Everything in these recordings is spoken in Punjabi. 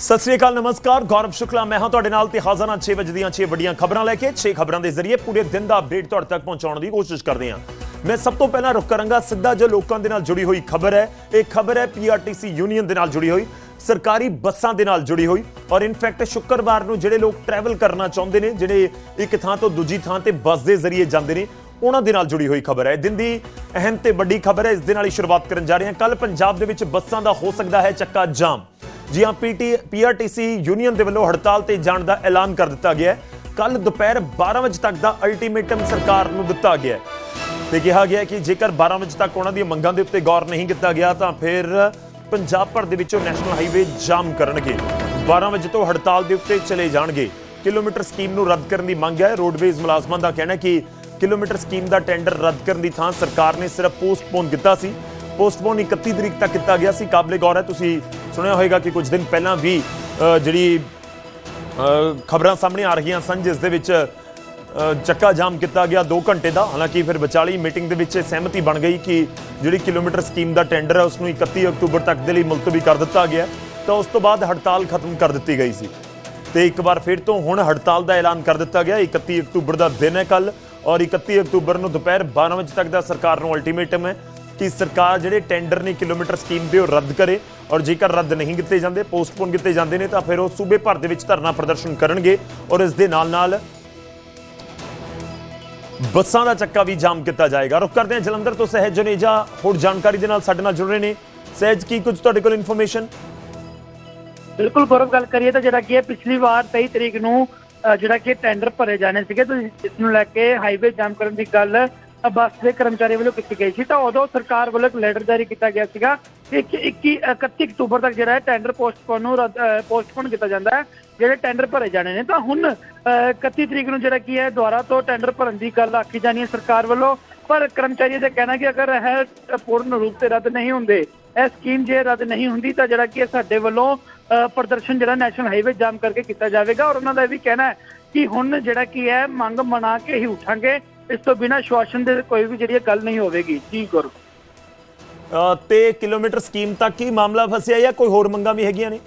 ਸਤਿ ਸ੍ਰੀ ਅਕਾਲ, ਨਮਸਕਾਰ, ਗੌਰਵ ਸ਼ੁਕਲਾ, ਮੈਂ ਹਾਂ ਤੁਹਾਡੇ ਨਾਲ ਤੇ ਹਾਜ਼ਰ ਹਾਂ 6 ਵਜੇ ਦੀਆਂ 6 ਵੱਡੀਆਂ ਖਬਰਾਂ ਲੈ ਕੇ। 6 ਖਬਰਾਂ ਦੇ ਜ਼ਰੀਏ ਪੂਰੇ ਦਿਨ ਦਾ ਅਪਡੇਟ ਤੁਹਾਡੇ ਤੱਕ ਪਹੁੰਚਾਉਣ ਦੀ ਕੋਸ਼ਿਸ਼ ਕਰਦੇ ਹਾਂ। ਮੈਂ ਸਭ ਤੋਂ ਪਹਿਲਾਂ ਰੁਕ ਕਰਾਂਗਾ ਸਿੱਧਾ ਜੋ ਲੋਕਾਂ ਦੇ ਨਾਲ ਜੁੜੀ ਹੋਈ ਖਬਰ ਹੈ, ਇਹ ਖਬਰ ਹੈ ਪੀਆਰਟੀਸੀ ਯੂਨੀਅਨ ਦੇ ਨਾਲ ਜੁੜੀ ਹੋਈ, ਸਰਕਾਰੀ ਬੱਸਾਂ ਦੇ ਨਾਲ ਜੁੜੀ ਹੋਈ ਔਰ ਇਨਫੈਕਟ ਸ਼ੁੱਕਰਵਾਰ ਨੂੰ ਜਿਹੜੇ ਲੋਕ ਟਰੈਵਲ ਕਰਨਾ ਚਾਹੁੰਦੇ ਨੇ, ਜਿਹੜੇ ਇੱਕ ਥਾਂ ਤੋਂ ਦੂਜੀ ਥਾਂ ਤੇ ਬੱਸ ਦੇ ਜ਼ਰੀਏ ਜਾਂਦੇ ਨੇ, ਉਹਨਾਂ ਦੇ ਨਾਲ ਜੁੜੀ ਹੋਈ ਖਬਰ ਹੈ। ਦਿਨ ਦੀ ਅਹਿਮ ਤੇ ਵੱਡੀ ਖਬਰ ਹੈ, ਇਸ ਦੇ ਨਾਲ ਹੀ ਸ਼ੁਰੂਆਤ ਕਰਨ ਜਾ ਰਹੇ ਹਾਂ। ਕੱਲ ਪੰਜਾਬ ਦੇ ਵਿੱਚ ਬੱਸਾਂ ਦਾ ਹੋ ਸਕਦਾ ਹੈ ਚੱਕਾ ਜਾਮ। ਜੀ ਹਾਂ ਪੀਟੀ ਪੀਆਰਟੀਸੀ ਯੂਨੀਅਨ ਦੇ ਵੱਲੋਂ ਹੜਤਾਲ ਤੇ ਜਾਣ ਦਾ ਐਲਾਨ ਕਰ ਦਿੱਤਾ ਗਿਆ ਹੈ। ਕੱਲ ਦੁਪਹਿਰ 12 ਵਜੇ ਤੱਕ ਦਾ ਅਲਟੀਮੇਟਮ ਸਰਕਾਰ ਨੂੰ ਦਿੱਤਾ ਗਿਆ ਹੈ। ਤੇ ਕਿਹਾ ਗਿਆ ਕਿ ਜੇਕਰ 12 ਵਜੇ ਤੱਕ ਉਹਨਾਂ ਦੀਆਂ ਮੰਗਾਂ ਦੇ ਉੱਤੇ ਗੌਰ ਨਹੀਂ ਕੀਤਾ ਗਿਆ, ਤਾਂ ਫਿਰ ਪੰਜਾਬ ਭਰ ਦੇ ਵਿੱਚੋਂ ਨੈਸ਼ਨਲ ਹਾਈਵੇ ਜਾਮ ਕਰਨਗੇ। 12 ਵਜੇ ਤੋਂ ਹੜਤਾਲ ਦੇ ਉੱਤੇ ਚਲੇ ਜਾਣਗੇ। ਕਿਲੋਮੀਟਰ ਸਕੀਮ ਨੂੰ ਰੱਦ ਕਰਨ ਦੀ ਮੰਗ ਹੈ। ਰੋਡਵੇਜ਼ ਮੁਲਾਜ਼ਮਾਂ ਦਾ ਕਹਿਣਾ ਹੈ ਕਿ ਕਿਲੋਮੀਟਰ ਸਕੀਮ ਦਾ ਟੈਂਡਰ ਰੱਦ ਕਰਨ ਦੀ ਥਾਂ ਸਰਕਾਰ ਨੇ ਸਿਰਫ ਪੋਸਟਪੋਨ ਕੀਤਾ ਸੀ। ਪੋਸਟਪੋਨ 31 ਤਰੀਕ ਤੱਕ ਕੀਤਾ ਗਿਆ ਸੀ। ਕਾਬਲੇ ਗੌਰ ਹੈ, ਤੁਸੀਂ ਸੁਣਿਆ ਹੋਵੇਗਾ ਕਿ ਕੁਝ ਦਿਨ ਪਹਿਲਾਂ ਵੀ ਜਿਹੜੀ ਖਬਰਾਂ ਸਾਹਮਣੇ ਆ ਰਹੀਆਂ ਸਨ, ਜਿਸ ਦੇ ਵਿੱਚ ਚੱਕਾ ਜਾਮ ਕੀਤਾ ਗਿਆ 2 ਘੰਟੇ ਦਾ। ਹਾਲਾਂਕਿ ਫਿਰ ਵਿਚਾਲੀ ਮੀਟਿੰਗ ਦੇ ਵਿੱਚ ਸਹਿਮਤੀ ਬਣ ਗਈ ਕਿ ਜਿਹੜੀ ਕਿਲੋਮੀਟਰ ਸਕੀਮ ਦਾ ਟੈਂਡਰ ਹੈ ਉਸ ਨੂੰ 31 ਅਕਤੂਬਰ ਤੱਕ ਦੇ ਲਈ ਮੁਲਤਵੀ ਕਰ ਦਿੱਤਾ ਗਿਆ ਤਾਂ ਉਸ ਤੋਂ ਬਾਅਦ ਹੜਤਾਲ ਖਤਮ ਕਰ ਦਿੱਤੀ ਗਈ ਸੀ। ਤੇ ਇੱਕ ਵਾਰ ਫਿਰ ਤੋਂ ਹੁਣ ਹੜਤਾਲ ਦਾ ਐਲਾਨ ਕਰ ਦਿੱਤਾ ਗਿਆ। 31 ਅਕਤੂਬਰ ਦਾ ਦਿਨ ਹੈ ਕੱਲ ਔਰ 31 ਅਕਤੂਬਰ ਨੂੰ ਦੁਪਹਿਰ 12 ਵਜੇ ਤੱਕ ਦਾ ਸਰਕਾਰ ਨੂੰ ਅਲਟੀਮੇਟਮ ਹੈ ਕਿ ਸਰਕਾਰ ਜਿਹੜੇ ਟੈਂਡਰ ਨੇ ਕਿਲੋਮੀਟਰ ਸਕੀਮ ਦੇ ਉਹ ਰੱਦ ਕਰੇ। ਔਰ ਜੇਕਰ ਰੱਦ ਨਹੀਂ ਕੀਤੇ ਜਾਂਦੇ ਪੋਸਟਪੋਨ ਕੀਤੇ ਜਾਂਦੇ ਨੇ, ਤਾਂ ਫਿਰ ਉਹ ਸੂਬੇ ਭਰ ਦੇ ਵਿੱਚ ਧਰਨਾ ਪ੍ਰਦਰਸ਼ਨ ਕਰਨਗੇ ਔਰ ਇਸ ਦੇ ਨਾਲ ਨਾਲ ਬੱਸਾਂ ਦਾ ਚੱਕਾ ਵੀ ਜਾਮ ਕੀਤਾ ਜਾਏਗਾ। ਰੁਕ ਕਰਦੇ ਹਾਂ ਜਲੰਧਰ ਤੋਂ ਸਹਿਜ ਜਨੇਜਾ। ਹੋਰ ਜਾਣਕਾਰੀ ਦੇ ਨਾਲ ਸਾਡੇ ਨਾਲ ਜੁੜ ਰਹੇ ਨੇ। ਸਹਿਜ, ਕੀ ਕੁਝ ਤੁਹਾਡੇ ਕੋਲ ਇਨਫੋਰਮੇਸ਼ਨ ਬਿਲਕੁਲ ਗੌਰਵ, ਗੱਲ ਕਰੀਏ ਤਾਂ ਜਿਹੜਾ ਕਿ ਪਿਛਲੀ ਵਾਰ 23 ਤਰੀਕ ਨੂੰ ਜਿਹੜਾ ਕਿ ਟੈਂਡਰ ਭਰੇ ਜਾਣੇ ਸੀਗੇ ਤੇ ਇਸ ਨੂੰ ਲੈ ਕੇ ਹਾਈਵੇ ਜਾਮ ਕਰਨ ਦੀ ਗੱਲ ਬੱਸ ਦੇ ਕਰਮਚਾਰੀ ਵੱਲੋਂ ਕੀਤੀ ਗਈ ਸੀ ਤਾਂ ਉਦੋਂ ਸਰਕਾਰ ਵੱਲੋਂ ਇੱਕ ਲੈਟਰ ਜਾਰੀ ਕੀਤਾ ਗਿਆ ਸੀਗਾ ਕਿ 21 31 ਅਕਤੂਬਰ ਤੱਕ ਜਿਹੜਾ ਹੈ ਟੈਂਡਰ ਪੋਸਟਪੋਨ ਨੂੰ ਪੋਸਟਪੋਨ ਕੀਤਾ ਜਾਂਦਾ ਹੈ ਜਿਹੜੇ ਟੈਂਡਰ ਭਰੇ ਜਾਣੇ ਨੇ। ਤਾਂ ਹੁਣ ਅ, 31 ਤਰੀਕ ਨੂੰ ਜਿਹੜਾ ਕੀ ਹੈ ਦੁਆਰਾ ਤੋਂ ਟੈਂਡਰ ਭਰਨ ਦੀ ਗੱਲ ਆਖੀ ਜਾਣੀ ਹੈ ਸਰਕਾਰ ਵੱਲੋਂ। ਪਰ ਕਰਮਚਾਰੀਆਂ ਦਾ ਕਹਿਣਾ ਕਿ ਅਗਰ ਇਹ ਪੂਰਨ ਰੂਪ ਤੇ ਰੱਦ ਨਹੀਂ ਹੁੰਦੇ ਇਹ ਸਕੀਮ ਜੇ ਰੱਦ ਨਹੀਂ ਹੁੰਦੀ ਤਾਂ ਜਿਹੜਾ ਕਿ ਸਾਡੇ ਵੱਲੋਂ ਅ, ਪ੍ਰਦਰਸ਼ਨ ਜਿਹੜਾ ਨੈਸ਼ਨਲ ਹਾਈਵੇ ਜਾਮ ਕਰਕੇ ਕੀਤਾ ਜਾਵੇਗਾ। ਔਰ ਉਹਨਾਂ ਦਾ ਇਹ ਵੀ ਕਹਿਣਾ ਹੈ ਕਿ ਹੁਣ ਜਿਹੜਾ ਕੀ ਹੈ ਮੰਗ ਮਨਾ ਕੇ ਹੀ ਉਠਾਂਗੇ। ਇਸ ਤੋਂ ਬਿਨਾਂ ਸ਼ਵਾਸਨ ਦੇ ਕੋਈ ਵੀ ਜਿਹੜੀ ਗੱਲ ਨਹੀਂ ਹੋਵੇਗੀ। ਜੀ ਗੁਰੂ। ਤੇ ਕਿਲੋਮੀਟਰ ਸਕੀਮ ਤੱਕ ਹੀ ਮਾਮਲਾ ਫਸਿਆ ਜਾਂ ਕੋਈ ਹੋਰ ਮੰਗਾਂ ਵੀ ਹੈਗੀਆਂ ਨੇ?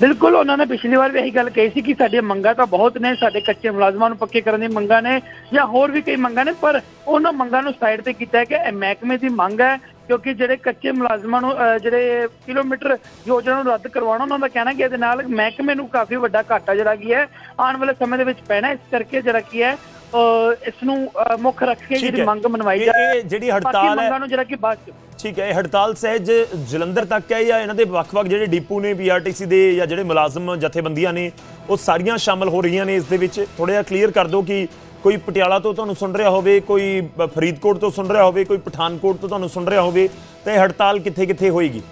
ਬਿਲਕੁਲ ਉਹਨਾਂ ਨੇ ਪਿਛਲੀ ਵਾਰ ਵੀ ਇਹੀ ਗੱਲ ਕਹੀ ਸੀ ਕਿ ਸਾਡੀਆਂ ਮੰਗਾਂ ਤਾਂ ਬਹੁਤ ਨੇ ਸਾਡੇ ਕੱਚੇ ਮੁਲਾਜ਼ਮਾਂ ਨੂੰ ਪੱਕੇ ਕਰਨ ਦੀ ਮੰਗਾਂ ਨੇ ਜਾਂ ਹੋਰ ਵੀ ਕਈ ਮੰਗਾਂ ਨੇ ਪਰ ਉਹਨਾਂ ਮੰਗਾਂ ਨੂੰ ਸਾਈਡ ਤੇ ਕੀਤਾ ਹੈ ਕਿ ਇਹ ਮਹਿਕਮੇ ਦੀ ਮੰਗ ਹੈ ਕਿਉਂਕਿ ਜਿਹੜੇ ਕੱਚੇ ਮੁਲਾਜ਼ਮਾਂ ਨੂੰ ਜਿਹੜੇ ਕਿਲੋਮੀਟਰ ਯੋਜਨਾ ਨੂੰ ਰੱਦ ਕਰਵਾਉਣਾ ਉਹਨਾਂ ਦਾ ਕਹਿਣਾ ਕਿ ਇਹਦੇ ਨਾਲ ਮਹਿਕਮੇ ਨੂੰ ਕਾਫੀ ਵੱਡਾ ਘਾਟਾ ਜਿਹੜਾ ਕੀ ਹੈ ਆਉਣ ਵਾਲੇ ਸਮੇਂ ਦੇ ਵਿੱਚ ਪੈਣਾ ਇਸ ਕਰਕੇ ਜਿਹੜਾ ਕੀ ਹੈ ਇਸ ਨੂੰ ਮੁੱਖ ਰੱਖ ਕੇ ਜਿਹੜੀ। ਮੰਗ ਮਨਵਾਈ ਜਾਏ ਇਹ ਜਿਹੜੀ ਹੜਤਾਲ ਮੰਗਾਂ ਹੈ ਨੂੰ ਜਿਹੜਾ ਕਿ ਬਾਅਦ ਚ ਠੀਕ ਹੈ ਇਹ ਹੜਤਾਲ ਸਹਿਜ ਜਲੰਧਰ ਤੱਕ ਹੈ ਜਾਂ ਇਹਨਾਂ ਦੇ ਵੱਖ-ਵੱਖ ਜਿਹੜੇ ਡੀਪੂ ਨੇ ਪੀਆਰਟੀਸੀ ਦੇ ਜਾਂ ਜਿਹੜੇ ਮੁਲਾਜ਼ਮ ਜਥੇਬੰਦੀਆਂ ਨੇ ਉਹ ਸਾਰੀਆਂ ਸ਼ਾਮਲ ਹੋ ਰਹੀਆਂ ਨੇ ਇਸ ਦੇ ਵਿੱਚ ਥੋੜਾ ਜਿਹਾ ਕਲੀਅਰ ਕਰ ਦਿਓ ਕਿ ਕੋਈ ਪਟਿਆਲਾ ਤੋਂ ਤੁਹਾਨੂੰ ਸੁਣ ਰਿਹਾ ਹੋਵੇ ਕੋਈ ਫਰੀਦਕੋਟ ਤੋਂ ਸੁਣ ਰਿਹਾ ਹੋਵੇ ਕੋਈ ਪਠਾਨਕੋਟ ਤੋਂ ਤੁਹਾਨੂੰ ਸੁਣ ਰਿਹਾ ਹੋਵੇ ਤਾਂ ਇਹ ਹੜਤਾਲ ਕਿੱਥੇ-ਕਿੱਥੇ ਹੋਏਗੀ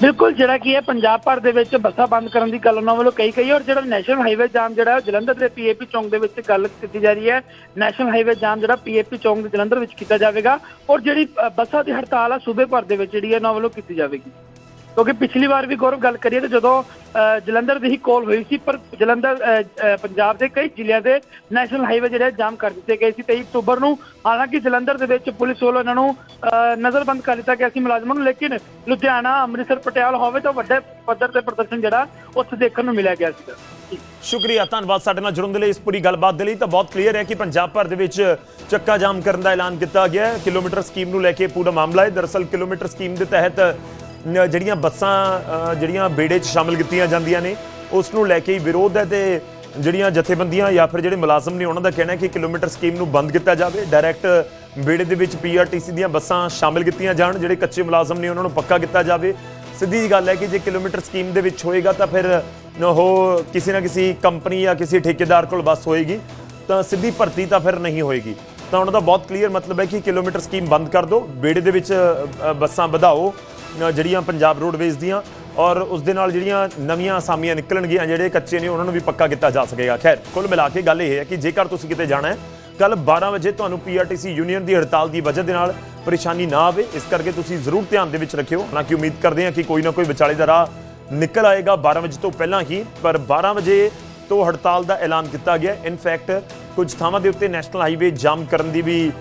ਬਿਲਕੁਲ, ਜਿਹੜਾ ਕੀ ਹੈ ਪੰਜਾਬ ਭਰ ਦੇ ਵਿੱਚ ਬੱਸਾਂ ਬੰਦ ਕਰਨ ਦੀ ਗੱਲ ਉਹਨਾਂ ਵੱਲੋਂ ਕਹੀ ਗਈ ਔਰ ਜਿਹੜਾ ਨੈਸ਼ਨਲ ਹਾਈਵੇ ਜਾਮ ਜਿਹੜਾ ਹੈ ਉਹ ਜਲੰਧਰ ਦੇ ਪੀਏਪੀ ਚੌਂਕ ਦੇ ਵਿੱਚ ਗੱਲ ਕੀਤੀ ਜਾ ਰਹੀ ਹੈ। ਨੈਸ਼ਨਲ ਹਾਈਵੇ ਜਾਮ ਜਿਹੜਾ ਪੀਏਪੀ ਚੌਂਕ ਦੇ ਜਲੰਧਰ ਵਿੱਚ ਕੀਤਾ ਜਾਵੇਗਾ ਔਰ ਜਿਹੜੀ ਬੱਸਾਂ ਦੀ ਹੜਤਾਲ ਆ, ਸੂਬੇ ਭਰ ਦੇ ਵਿੱਚ ਜਿਹੜੀ ਹੈ, ਉਹਨਾਂ ਵੱਲੋਂ ਕੀਤੀ ਜਾਵੇਗੀ। ਕਿਉਂਕਿ ਪਿਛਲੀ ਵਾਰ ਵੀ ਗੌਰਵ ਗੱਲ ਕਰੀਏ ਤਾਂ ਜਦੋਂ ਜਲੰਧਰ ਦੀ ਹੀ ਕੋਲ ਹੋਈ ਸੀ, ਪਰ ਜਲੰਧਰ ਪੰਜਾਬ ਦੇ ਕਈ ਜ਼ਿਲ੍ਹਿਆਂ ਦੇ ਨੈਸ਼ਨਲ ਹਾਈਵੇ ਜਿਹੜੇ ਜਾਮ ਕਰ ਦਿੱਤੇ ਗਏ ਸੀ। 23 ਅਕਤੂਬਰ ਨੂੰ ਹਾਲਾਂਕਿ ਜਲੰਧਰ ਦੇ ਵਿੱਚ ਪੁਲਿਸ ਵੱਲੋਂ ਇਹਨਾਂ ਨੂੰ ਨਜ਼ਰਬੰਦ ਕਰ ਦਿੱਤਾ ਗਿਆ ਸੀ ਮੁਲਾਜ਼ਮਾਂ ਨੂੰ, ਲੇਕਿਨ ਲੁਧਿਆਣਾ, ਅੰਮ੍ਰਿਤਸਰ, ਪਟਿਆਲਾ ਹੋਵੇ ਤਾਂ ਵੱਡੇ ਪੱਧਰ ਤੇ ਪ੍ਰਦਰਸ਼ਨ ਜਿਹੜਾ, ਉੱਥੇ ਦੇਖਣ ਨੂੰ ਮਿਲਿਆ ਗਿਆ ਸੀਗਾ। ਸ਼ੁਕਰੀਆ, ਧੰਨਵਾਦ ਸਾਡੇ ਨਾਲ ਜੁੜਨ ਦੇ ਲਈ ਇਸ ਪੂਰੀ ਗੱਲਬਾਤ ਦੇ ਲਈ। ਤਾਂ ਬਹੁਤ ਕਲੀਅਰ ਹੈ ਕਿ ਪੰਜਾਬ ਭਰ ਦੇ ਵਿੱਚ ਚੱਕਾ ਜਾਮ ਕਰਨ ਦਾ ਐਲਾਨ ਕੀਤਾ ਗਿਆ ਹੈ। ਕਿਲੋਮੀਟਰ ਸਕੀਮ ਨੂੰ ਲੈ ਕੇ ਪੂਰਾ ਮਾਮਲਾ ਹੈ। ਦਰਅਸਲ ਕਿਲੋਮੀਟਰ ਸਕੀਮ ਦੇ ਤਹਿਤ ਜਿਹੜੀਆਂ ਬੱਸਾਂ ਜਿਹੜੀਆਂ ਬੇੜੇ 'ਚ ਸ਼ਾਮਲ ਕੀਤੀਆਂ ਜਾਂਦੀਆਂ ਨੇ, ਉਸ ਨੂੰ ਲੈ ਕੇ ਹੀ ਵਿਰੋਧ ਹੈ ਤੇ ਜਿਹੜੀਆਂ ਜਥੇਬੰਦੀਆਂ ਜਾਂ ਫਿਰ ਜਿਹੜੇ ਮੁਲਾਜ਼ਮ ਨੇ ਉਹਨਾਂ ਦਾ ਕਹਿਣਾ ਹੈ ਕਿ ਕਿਲੋਮੀਟਰ ਸਕੀਮ ਨੂੰ ਬੰਦ ਕੀਤਾ ਜਾਵੇ। ਡਾਇਰੈਕਟ ਬੇੜੇ ਦੇ ਵਿੱਚ ਪੀਆਰਟੀਸੀ ਦੀਆਂ ਬੱਸਾਂ ਸ਼ਾਮਲ ਕੀਤੀਆਂ ਜਾਣ, ਜਿਹੜੇ ਕੱਚੇ ਮੁਲਾਜ਼ਮ ਨੇ ਉਹਨਾਂ ਨੂੰ ਪੱਕਾ ਕੀਤਾ ਜਾਵੇ। ਸਿੱਧੀ ਜੀ ਗੱਲ ਹੈ ਕਿ ਜੇ ਕਿਲੋਮੀਟਰ ਸਕੀਮ ਦੇ ਵਿੱਚ ਹੋਏਗਾ ਤਾਂ ਫਿਰ ਉਹ ਕਿਸੇ ਨਾ ਕਿਸੇ ਕੰਪਨੀ ਜਾਂ ਕਿਸੇ ਠੇਕੇਦਾਰ ਕੋਲ ਬੱਸ ਹੋਏਗੀ, ਤਾਂ ਸਿੱਧੀ ਭਰਤੀ ਤਾਂ ਫਿਰ ਨਹੀਂ ਹੋਏਗੀ। ਤਾਂ ਉਹਨਾਂ ਦਾ ਬਹੁਤ ਕਲੀਅਰ ਮਤਲਬ ਹੈ ਕਿ ਕਿਲੋਮੀਟਰ ਸਕੀਮ ਬੰਦ ਕਰ ਦਿਓ, ਬੇੜੇ ਦੇ ਵਿੱਚ ਬੱਸਾਂ ਵਧਾਓ ਜਿਹੜੀਆਂ ਪੰਜਾਬ ਰੋਡਵੇਜ਼ ਦੀਆਂ, ਔਰ ਉਸ ਦੇ ਨਾਲ ਜਿਹੜੀਆਂ ਨਵੀਆਂ ਅਸਾਮੀਆਂ ਨਿਕਲਣਗੀਆਂ ਜਿਹੜੇ ਕੱਚੇ ਨੇ, ਉਹਨਾਂ ਨੂੰ ਵੀ ਪੱਕਾ ਕੀਤਾ ਜਾ ਸਕੇਗਾ। ਖੈਰ, ਕੁੱਲ ਮਿਲਾ ਕੇ ਗੱਲ ਇਹ ਹੈ ਕਿ ਜੇਕਰ ਤੁਸੀਂ ਕਿਤੇ ਜਾਣਾ ਹੈ ਕੱਲ 12 ਵਜੇ ਤੁਹਾਨੂੰ ਪੀਆਰਟੀਸੀ ਯੂਨੀਅਨ ਦੀ ਹੜਤਾਲ ਦੀ ਵਜ੍ਹਾ ਦੇ ਨਾਲ ਪਰੇਸ਼ਾਨੀ ਨਾ ਆਵੇ। ਇਸ ਕਰਕੇ ਤੁਸੀਂ ਜ਼ਰੂਰ ਧਿਆਨ ਦੇ ਵਿੱਚ ਰੱਖਿਓ। ਹਾਲਾਂਕਿ ਉਮੀਦ ਕਰਦੇ ਹਾਂ ਕਿ ਕੋਈ ਨਾ ਕੋਈ ਵਿਚਾਲੇ ਦਾ ਰਾਹ ਨਿਕਲ ਆਏਗਾ 12 ਵਜੇ ਤੋਂ ਪਹਿਲਾਂ ਹੀ, ਪਰ 12 ਵਜੇ ਤੋਂ ਹੜਤਾਲ ਦਾ ਐਲਾਨ ਕੀਤਾ ਗਿਆ। ਇਨਫੈਕਟ ਕੁਝ ਥਾਵਾਂ ਦੇ ਉੱਤੇ ਨੈਸ਼ਨਲ ਹਾਈਵੇ ਜਾਮ ਕਰਨ ਦੀ ਵੀ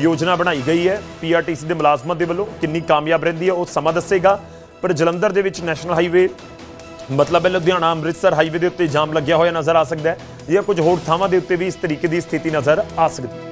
ਯੋਜਨਾ ਬਣਾਈ ਗਈ ਹੈ। ਪੀਆਰਟੀਸੀ ਦੇ ਮੁਲਾਜ਼ਮਾਂ ਦੇ ਵੱਲੋਂ ਕਿੰਨੀ ਕਾਮਯਾਬ ਰਹਿੰਦੀ ਹੈ ਉਹ ਸਮਾਂ ਦੱਸੇਗਾ। ਪਰ ਜਲੰਧਰ ਦੇ ਵਿੱਚ ਨੈਸ਼ਨਲ ਹਾਈਵੇ, ਮਤਲਬ ਹੈ ਲੁਧਿਆਣਾ ਅੰਮ੍ਰਿਤਸਰ ਹਾਈਵੇ ਦੇ ਉੱਤੇ ਜਾਮ ਲੱਗਿਆ ਹੋਇਆ ਨਜ਼ਰ ਆ ਸਕਦਾ ਹੈ। ਜਾਂ ਕੁਝ ਹੋਰ ਥਾਵਾਂ ਦੇ ਉੱਤੇ ਵੀ ਇਸ ਤਰੀਕੇ ਦੀ ਸਥਿਤੀ ਨਜ਼ਰ ਆ ਸਕਦੀ ਹੈ।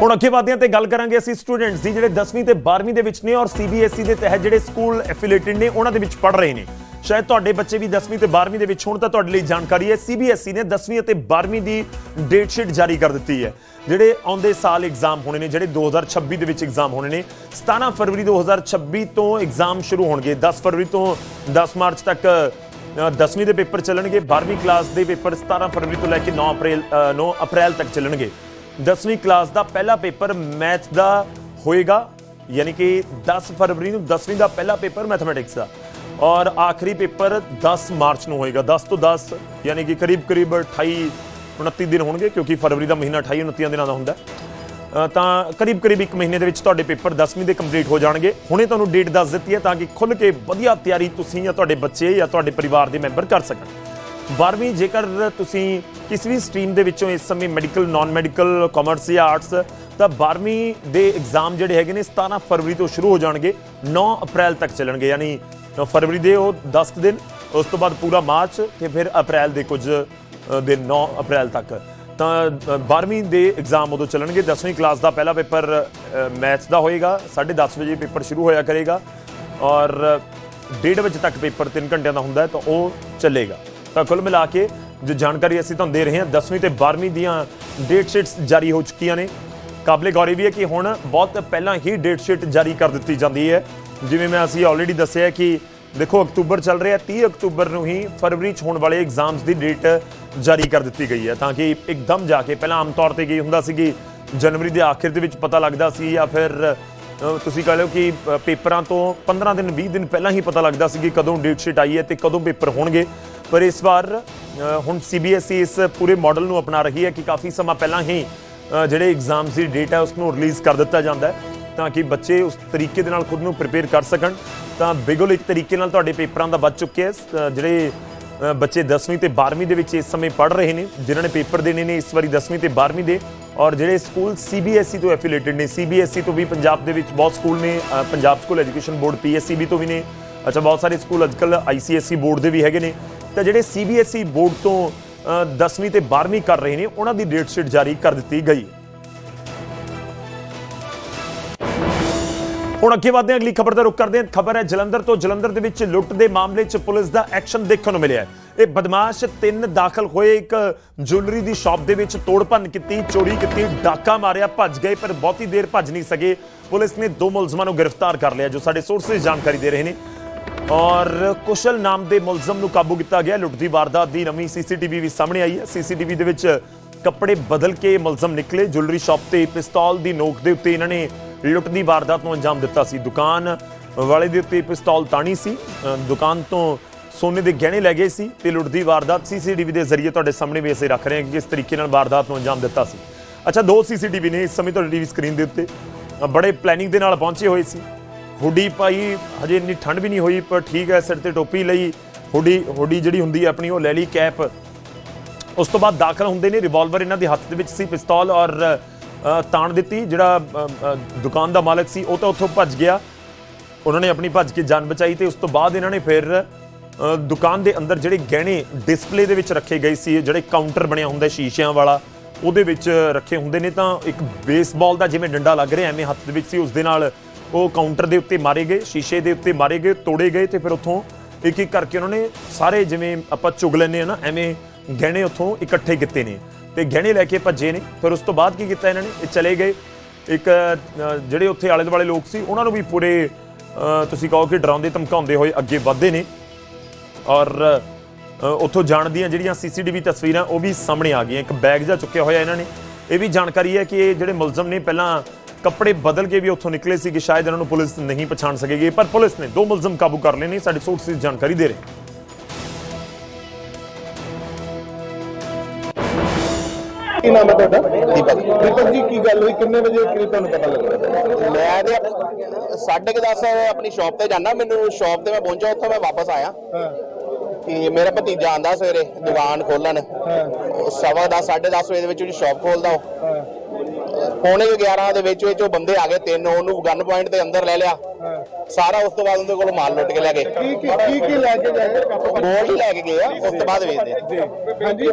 ਹੁਣ ਅੱਗੇ ਵਧਦੇ ਹਾਂ ਤੇ ਗੱਲ ਕਰਾਂਗੇ ਅਸੀਂ ਸਟੂਡੈਂਟਸ ਦੀ, ਜਿਹੜੇ 10ਵੀਂ ਤੇ 12ਵੀਂ ਦੇ ਵਿੱਚ ਨੇ ਔਰ ਸੀਬੀਐਸਈ ਦੇ ਤਹਿਤ ਜਿਹੜੇ ਸਕੂਲ ਐਫੀਲੀਏਟਡ ਨੇ, ਉਹਨਾਂ ਦੇ ਵਿੱਚ ਪੜ ਰਹੇ ਨੇ। ਸ਼ਾਇਦ ਤੁਹਾਡੇ ਬੱਚੇ ਵੀ 10ਵੀਂ ਤੇ 12ਵੀਂ ਦੇ ਵਿੱਚ ਹੋਣ ਤਾਂ ਤੁਹਾਡੇ ਲਈ ਜਾਣਕਾਰੀ ਹੈ। ਸੀਬੀਐਸਈ ਨੇ 10ਵੀਂ ਅਤੇ 12ਵੀਂ ਦੀ ਡੇਟ ਸ਼ੀਟ ਜਾਰੀ ਕਰ ਦਿੱਤੀ ਹੈ। ਜਿਹੜੇ ਆਉਂਦੇ ਸਾਲ ਐਗਜ਼ਾਮ ਹੋਣੇ ਨੇ ਜਿਹੜੇ 2026 ਦੇ ਵਿੱਚ ਐਗਜ਼ਾਮ ਹੋਣੇ ਨੇ 17 ਫਰਵਰੀ 2026 ਤੋਂ ਐਗਜ਼ਾਮ ਸ਼ੁਰੂ ਹੋਣਗੇ। 10 ਫਰਵਰੀ ਤੋਂ 10 ਮਾਰਚ ਤੱਕ ਅ, 10ਵੀਂ ਦੇ ਪੇਪਰ ਚੱਲਣਗੇ। 12ਵੀਂ ਕਲਾਸ ਦੇ ਪੇਪਰ 17 ਫਰਵਰੀ ਤੋਂ ਲੈ ਕੇ 9 ਅਪ੍ਰੈਲ ਅ, 9 ਅਪ੍ਰੈਲ ਤੱਕ ਚੱਲਣਗੇ। 10ਵੀਂ ਕਲਾਸ ਦਾ ਪਹਿਲਾ ਪੇਪਰ ਮੈਥ ਦਾ ਹੋਏਗਾ। ਯਾਨੀ ਕਿ 10 ਫਰਵਰੀ ਨੂੰ 10ਵੀਂ ਦਾ ਪਹਿਲਾ ਪੇਪਰ ਮੈਥਮੈਟਿਕਸ ਦਾ। ਔਰ ਆਖਰੀ ਪੇਪਰ 10 ਮਾਰਚ ਨੂੰ ਹੋਏਗਾ 10 ਤੋਂ 10 ਯਾਨੀ ਕਿ ਕਰੀਬ ਕਰੀਬ 28 29 ਦਿਨ ਹੋਣਗੇ, ਕਿਉਂਕਿ ਫਰਵਰੀ ਦਾ ਮਹੀਨਾ 28 29 ਦਿਨਾਂ ਦਾ ਹੁੰਦਾ। ਤਾਂ ਕਰੀਬ ਕਰੀਬ 1 ਮਹੀਨੇ ਦੇ ਵਿੱਚ ਤੁਹਾਡੇ ਪੇਪਰ 10ਵੀਂ ਦੇ ਕੰਪਲੀਟ ਹੋ ਜਾਣਗੇ। ਹੁਣੇ ਤੁਹਾਨੂੰ ਡੇਟ ਦੱਸ ਦਿੱਤੀ ਹੈ ਤਾਂ ਕਿ ਖੁੱਲ ਕੇ ਵਧੀਆ ਤਿਆਰੀ ਤੁਸੀਂ ਜਾਂ ਤੁਹਾਡੇ ਬੱਚੇ ਜਾਂ ਤੁਹਾਡੇ ਪਰਿਵਾਰ ਦੇ ਮੈਂਬਰ ਕਰ ਸਕਣ। 12ਵੀਂ ਜੇਕਰ ਤੁਸੀਂ ਕਿਸੇ ਵੀ ਸਟਰੀਮ ਦੇ ਵਿੱਚੋਂ ਇਸ ਸਮੇਂ ਮੈਡੀਕਲ ਨਾਨ ਮੈਡੀਕਲ ਕਾਮਰਸ ਜਾਂ ਆਰਟਸ ਤਾਂ 12ਵੀਂ ਦੇ ਐਗਜ਼ਾਮ ਜਿਹੜੇ ਹੈਗੇ ਨੇ 17 ਫਰਵਰੀ ਤੋਂ ਸ਼ੁਰੂ ਹੋ ਜਾਣਗੇ 9 ਅਪ੍ਰੈਲ ਤੱਕ ਚੱਲਣਗੇ। ਯਾਨੀ ਫਰਵਰੀ ਦੇ ਉਹ 10 ਦਿਨ ਉਸ ਤੋਂ ਬਾਅਦ ਪੂਰਾ ਮਾਰਚ ਤੇ ਫਿਰ ਅਪ੍ਰੈਲ ਦੇ ਕੁਝ ਦਿਨ 9 ਅਪ੍ਰੈਲ ਤੱਕ। ਤਾਂ ਅ, 12ਵੀਂ ਦੇ ਐਗਜ਼ਾਮ ਉਦੋਂ ਚੱਲਣਗੇ 10ਵੀਂ ਕਲਾਸ ਦਾ ਪਹਿਲਾ ਪੇਪਰ ਮੈਥਸ ਦਾ ਹੋਏਗਾ 10:30 ਵਜੇ ਪੇਪਰ ਸ਼ੁਰੂ ਹੋਇਆ ਕਰੇਗਾ ਔਰ 1:30 ਵਜੇ ਤੱਕ ਪੇਪਰ 3 ਘੰਟਿਆਂ ਦਾ ਹੁੰਦਾ ਤਾਂ ਉਹ ਚੱਲੇਗਾ। ਤਾਂ ਕੁੱਲ ਮਿਲਾ ਕੇ ਜੋ ਜਾਣਕਾਰੀ ਅਸੀਂ ਤੁਹਾਨੂੰ ਦੇ ਰਹੇ ਹਾਂ 10ਵੀਂ ਤੇ 12ਵੀਂ ਦੀਆਂ ਡੇਟ ਸ਼ੀਟਸ ਜਾਰੀ ਹੋ ਚੁੱਕੀਆਂ ਨੇ। ਕਾਬਲੇ ਗੌਰ ਇਹ ਵੀ ਹੈ ਕਿ ਹੁਣ ਬਹੁਤ ਪਹਿਲਾਂ ਹੀ ਡੇਟ ਸ਼ੀਟ ਜਾਰੀ ਕਰ ਦਿੱਤੀ ਜਾਂਦੀ ਹੈ। ਜਿਵੇਂ ਮੈਂ ਅਸੀਂ ਆਲਰੇਡੀ ਦੱਸਿਆ ਕਿ ਦੇਖੋ ਅਕਤੂਬਰ ਚੱਲ ਰਿਹਾ 30 ਅਕਤੂਬਰ ਨੂੰ ਹੀ ਫਰਵਰੀ 'ਚ ਹੋਣ ਵਾਲੇ ਐਗਜ਼ਾਮਸ ਦੀ ਡੇਟ ਜਾਰੀ ਕਰ ਦਿੱਤੀ ਗਈ ਹੈ ਤਾਂ ਕਿ ਇੱਕਦਮ ਜਾ ਕੇ ਪਹਿਲਾਂ ਆਮ ਤੌਰ ਤੇ ਕੀ ਹੁੰਦਾ ਸੀ ਕਿ ਜਨਵਰੀ ਦੇ ਆਖਿਰ ਦੇ ਵਿੱਚ ਪਤਾ ਲੱਗਦਾ ਸੀ ਜਾਂ ਫਿਰ ਤੁਸੀਂ ਕਹ ਲਓ ਕਿ ਪੇਪਰਾਂ ਤੋਂ 15 ਦਿਨ 20 ਦਿਨ ਪਹਿਲਾਂ ਹੀ ਪਤਾ ਲੱਗਦਾ ਸੀ ਕਿ ਕਦੋਂ ਡੇਟ ਸ਼ੀਟ ਆਈ ਹੈ ਤੇ ਕਦੋਂ ਪੇਪਰ ਹੋਣਗੇ। ਪਰ ਇਸ ਵਾਰ ਅ, ਹੁਣ ਸੀਬੀਐਸਈ ਇਸ ਪੂਰੇ ਮਾਡਲ ਨੂੰ ਅਪਣਾ ਰਹੀ ਹੈ ਕਿ ਕਾਫੀ ਸਮਾਂ ਪਹਿਲਾਂ ਹੀ ਜਿਹੜੇ ਐਗਜ਼ਾਮਸ ਦੀ ਡੇਟ ਹੈ ਉਸ ਨੂੰ ਰਿਲੀਜ਼ ਕਰ ਦਿੱਤਾ ਜਾਂਦਾ ਹੈ। ਤਾਂ ਕਿ ਬੱਚੇ ਉਸ ਤਰੀਕੇ ਦੇ ਨਾਲ ਖੁਦ ਨੂੰ ਪ੍ਰਿਪੇਅਰ ਕਰ ਸਕਣ। ਤਾਂ ਬਿਗੁਲ ਇੱਕ ਤਰੀਕੇ ਨਾਲ ਤੁਹਾਡੇ ਪੇਪਰਾਂ ਦਾ ਵੱਜ ਚੁੱਕਿਆ ਹੈ। ਜਿਹੜੇ ਬੱਚੇ 10ਵੀਂ ਤੇ 12ਵੀਂ ਦੇ ਵਿੱਚ ਇਸ ਸਮੇਂ ਪੜ੍ਹ ਰਹੇ ਨੇ, ਜਿਨ੍ਹਾਂ ਨੇ ਪੇਪਰ ਦੇਣੇ ਨੇ ਇਸ ਵਾਰੀ 10ਵੀਂ ਤੇ 12ਵੀਂ ਦੇ। ਔਰ ਜਿਹੜੇ ਸਕੂਲ ਸੀਬੀਐਸਈ ਤੋਂ ਐਫੀਲੀਏਟਡ ਨੇ ਸੀਬੀਐਸਈ ਤੋਂ ਵੀ ਪੰਜਾਬ ਦੇ ਵਿੱਚ ਬਹੁਤ ਸਕੂਲ ਨੇ Punjab school education board PSCB ਤੋਂ ਵੀ ਨੇ। ਅੱਛਾ, ਬਹੁਤ ਸਾਰੇ ਸਕੂਲ ਅੱਜਕੱਲ ਆਈਸੀਐਸਈ ਬੋਰਡ ਦੇ ਵੀ ਹੈਗੇ ਨੇ। ਤਾਂ ਜਿਹੜੇ ਸੀਬੀਐਸਈ ਬੋਰਡ ਤੋਂ 10ਵੀਂ ਤੇ 12ਵੀਂ ਕਰ ਰਹੇ ਨੇ, ਉਹਨਾਂ ਦੀ ਡੇਟ ਸ਼ੀਟ ਜਾਰੀ ਕਰ ਦਿੱਤੀ ਗਈ। ਹੁਣ ਅੱਗੇ ਵਧਦੇ ਹਾਂ, ਅਗਲੀ ਖਬਰ ਦਾ ਰੁਖ ਕਰਦੇ ਹਾਂ। ਖਬਰ ਹੈ, ਜਲੰਧਰ ਤੋਂ ਜਲੰਧਰ ਦੇ ਵਿੱਚ ਲੁੱਟ ਦੇ ਮਾਮਲੇ 'ਚ ਪੁਲਿਸ ਦਾ ਐਕਸ਼ਨ ਦੇਖਣ ਨੂੰ ਮਿਲਿਆ ਇਹ ਬਦਮਾਸ਼ ਤਿੰਨ ਦਾਖਲ ਹੋਏ, ਇੱਕ ਜੁਐਲਰੀ ਦੀ ਸ਼ਾਪ ਦੇ ਵਿੱਚ ਤੋੜ ਭੰਨ ਕੀਤੀ, ਚੋਰੀ ਕੀਤੀ, ਡਾਕਾ ਮਾਰਿਆ, ਭੱਜ ਗਏ, ਪਰ ਬਹੁਤੀ ਦੇਰ ਭੱਜ ਨਹੀਂ ਸਕੇ। ਪੁਲਿਸ ਨੇ ਦੋ ਮੁਲਜ਼ਮਾਂ ਨੂੰ ਗ੍ਰਿਫਤਾਰ ਕਰ ਲਿਆ, ਜੋ ਸਾਡੇ ਸੋਰਸਸ ਜਾਣਕਾਰੀ ਦੇ ਰਹੇ ਨੇ। ਔਰ ਕੁਸ਼ਲ ਨਾਮ ਦੇ ਮੁਲਜ਼ਮ ਨੂੰ ਕਾਬੂ ਕੀਤਾ ਗਿਆ। ਲੁੱਟ ਦੀ ਵਾਰਦਾਤ ਦੀ ਨਵੀਂ ਸੀਸੀਟੀਵੀ ਵੀ ਸਾਹਮਣੇ ਆਈ ਹੈ। ਸੀਸੀਟੀਵੀ ਦੇ ਵਿੱਚ ਕੱਪੜੇ ਬਦਲ ਕੇ ਮੁਲਜ਼ਮ ਨਿਕਲੇ। ਜੁਐਲਰੀ ਸ਼ਾਪ ਤੇ ਪਿਸਤੌਲ ਦੀ ਨੋਕ ਦੇ ਉੱਤੇ ਇਹਨਾਂ ਨੇ ਲੁੱਟ ਦੀ ਵਾਰਦਾਤ ਨੂੰ ਅੰਜਾਮ ਦਿੱਤਾ ਸੀ। ਦੁਕਾਨ ਵਾਲੇ ਦੇ ਉੱਤੇ ਪਿਸਤੌਲ ਤਾਣੀ ਸੀ। ਦੁਕਾਨ ਤੋਂ ਸੋਨੇ ਦੇ ਗਹਿਣੇ ਲੈ ਗਏ ਸੀ ਤੇ ਲੁੱਟ ਦੀ ਵਾਰਦਾਤ ਸੀਸੀਟੀਵੀ ਦੇ ਜ਼ਰੀਏ ਤੁਹਾਡੇ ਸਾਹਮਣੇ ਵੀ ਅਸੀਂ ਰੱਖ ਰਹੇ ਹਾਂ ਕਿ ਕਿਸ ਤਰੀਕੇ ਨਾਲ ਵਾਰਦਾਤ ਨੂੰ ਅੰਜਾਮ ਦਿੱਤਾ ਸੀ। ਅੱਛਾ, ਦੋ ਸੀਸੀਟੀਵੀ ਨੇ ਇਸ ਸਮੇਂ ਤੁਹਾਡੀ ਟੀਵੀ ਸਕਰੀਨ ਦੇ ਉੱਤੇ। ਬੜੇ ਪਲੈਨਿੰਗ ਦੇ ਨਾਲ ਪਹੁੰਚੇ ਹੋਏ ਸੀ। ਹੁੱਡੀ ਪਾਈ ਹਜੇ ਇੰਨੀ ਠੰਡ ਵੀ ਨਹੀਂ ਹੋਈ, ਪਰ ਠੀਕ ਹੈ, ਸਿਰ ਤੇ ਟੋਪੀ ਲਈ ਹੁੱਡੀ ਹੁੱਡੀ ਜਿਹੜੀ ਹੁੰਦੀ ਹੈ ਆਪਣੀ, ਉਹ ਲੈ ਲਈ ਕੈਪ। ਉਸ ਤੋਂ ਬਾਅਦ ਦਾਖਲ ਹੁੰਦੇ ਨੇ ਰਿਵਾਲਵਰ ਇਹਨਾਂ ਦੇ ਹੱਥ ਦੇ ਵਿੱਚ ਸੀ, ਪਿਸਤੌਲ ਔਰ ਤਾਣ ਦਿੱਤੀ। ਜਿਹੜਾ ਦੁਕਾਨ ਦਾ ਮਾਲਕ ਸੀ, ਉਹ ਤਾਂ ਉੱਥੋਂ ਭੱਜ ਗਿਆ। ਉਹਨਾਂ ਨੇ ਆਪਣੀ ਭੱਜ ਕੇ ਜਾਨ ਬਚਾਈ ਤੇ ਉਸ ਤੋਂ ਬਾਅਦ ਇਹਨਾਂ ਨੇ ਫਿਰ ਦੁਕਾਨ ਦੇ ਅੰਦਰ ਜਿਹੜੇ ਗਹਿਣੇ ਡਿਸਪਲੇ ਦੇ ਵਿੱਚ ਰੱਖੇ ਗਏ ਸੀ, ਜਿਹੜੇ ਕਾਊਂਟਰ ਬਣਿਆ ਹੁੰਦਾ ਸ਼ੀਸ਼ਿਆਂ ਵਾਲਾ, ਉਹਦੇ ਵਿੱਚ ਰੱਖੇ ਹੁੰਦੇ ਨੇ। ਤਾਂ ਇੱਕ ਬੇਸਬਾਲ ਦਾ ਜਿਵੇਂ ਡੰਡਾ ਲੱਗ ਰਿਹਾ, ਐਵੇਂ ਹੱਥ ਦੇ ਵਿੱਚ ਸੀ, ਉਸ ਦੇ ਨਾਲ ਉਹ ਕਾਊਂਟਰ ਦੇ ਉੱਤੇ ਮਾਰੇ ਗਏ, ਸ਼ੀਸ਼ੇ ਦੇ ਉੱਤੇ ਮਾਰੇ ਗਏ, ਤੋੜੇ ਗਏ ਤੇ ਫਿਰ ਉੱਥੋਂ ਇੱਕ ਇੱਕ ਕਰਕੇ ਉਹਨਾਂ ਨੇ ਸਾਰੇ ਜਿਵੇਂ ਆਪਾਂ ਚੁਗ ਲੈਂਦੇ ਆ ਨਾ, ਐਵੇਂ ਗਹਿਣੇ ਉੱਥੋਂ ਇਕੱਠੇ ਕੀਤੇ ਨੇ। ਤੇ ਗਹਿਣੇ ਲੈ ਕੇ ਭੱਜੇ ਨੇ। ਫਿਰ ਉਸ ਤੋਂ ਬਾਅਦ ਕੀ ਕੀਤਾ ਇਹਨਾਂ ਨੇ? ਇਹ ਚਲੇ ਗਏ। ਇੱਕ ਜਿਹੜੇ ਉੱਥੇ ਆਲੇ ਦੁਆਲੇ ਲੋਕ ਸੀ, ਉਹਨਾਂ ਨੂੰ ਵੀ ਪੂਰੇ ਤੁਸੀਂ ਕਹੋ ਕਿ ਡਰਾਉਂਦੇ ਧਮਕਾਉਂਦੇ ਹੋਏ ਅੱਗੇ ਵਧਦੇ ਨੇ। ਔਰ ਉੱਥੋਂ ਜਾਣ ਦੀਆਂ ਜਿਹੜੀਆਂ ਸੀਸੀਟੀਵੀ ਤਸਵੀਰਾਂ, ਉਹ ਵੀ ਸਾਹਮਣੇ ਆ ਗਈਆਂ। ਇੱਕ ਬੈਗ ਜਾ ਚੁੱਕਿਆ ਹੋਇਆ ਇਹਨਾਂ ਨੇ। ਇਹ ਵੀ ਜਾਣਕਾਰੀ ਹੈ ਕਿ ਇਹ ਜਿਹੜੇ ਮੁਲਜ਼ਮ ਨੇ, ਪਹਿਲਾਂ ਕੱਪੜੇ ਬਦਲ ਕੇ ਵੀ ਉੱਥੋਂ ਨਿਕਲੇ ਸੀ ਕਿ ਸ਼ਾਇਦ ਇਹਨਾਂ ਨੂੰ ਪੁਲਿਸ ਨਹੀਂ ਪਛਾਣ ਸਕੇਗੀ। ਪਰ ਪੁਲਿਸ ਨੇ ਦੋ ਮੁਲਜ਼ਮ ਕਾਬੂ ਕਰ ਲਏ ਨੇ। ਸਾਡੇ ਸੋਰਸਿਸ ਜਾਣਕਾਰੀ ਦੇ ਰਹੇ। ਕੀ ਨਾਮ ਹੈ ਤੁਹਾਡਾ? ਦੀਪਕ ਦੀਪਕ ਜੀ ਕੀ ਗੱਲ ਹੋਈ? ਕਿੰਨੇ ਵਜੇ ਕਰੀਬ ਤੁਹਾਨੂੰ ਪਤਾ ਲੱਗਾ? ਮੈਂ ਤੇ ਸਾਢੇ ਕੁ ਦਸ ਆਪਣੀ ਸ਼ਾਪ ਤੇ ਜਾਣਾ ਮੈਨੂੰ ਸ਼ਾਪ ਤੇ ਮੈਂ ਪਹੁੰਚਾ ਉੱਥੋਂ ਮੈਂ ਵਾਪਸ ਆਇਆ। ਕਿ ਮੇਰਾ ਭਤੀਜਾ ਆਂਦਾ ਸਵੇਰੇ ਦੁਕਾਨ ਖੋਲਣ। ਹਾਂ। ਸਵਾ ਦਸ ਸਾਢੇ ਦਸ ਵਜੇ ਦੇ ਵਿੱਚ ਉਹਦੀ ਸ਼ਾਪ ਖੋਲਦਾ ਉਹ। ਹਾਂ। ਪੌਣੇ ਕੁ 11 ਦੇ ਵਿੱਚ ਵਿੱਚ ਉਹ ਬੰਦੇ ਆ ਗਏ ਤਿੰਨ ਉਹਨੂੰ ਗਨ ਪੁਆਇੰਟ ਦੇ ਅੰਦਰ ਲੈ ਲਿਆ। ਸਾਰਾ ਉਸ ਤੋਂ ਬਾਅਦ ਉਹਦੇ ਕੋਲ ਮਾਲ ਲੁੱਟ ਕੇ ਲੈ ਗਏ। ਕੀ ਕੀ ਕੀ ਕੀ ਲੈ ਕੇ ਜਾਏ ਗੋਲਡ ਹੀ ਲੈ ਕੇ ਗਏ ਆ ਉਸ ਤੋਂ ਬਾਅਦ ਵੇਚਦੇ ਆ। ਹਾਂਜੀ।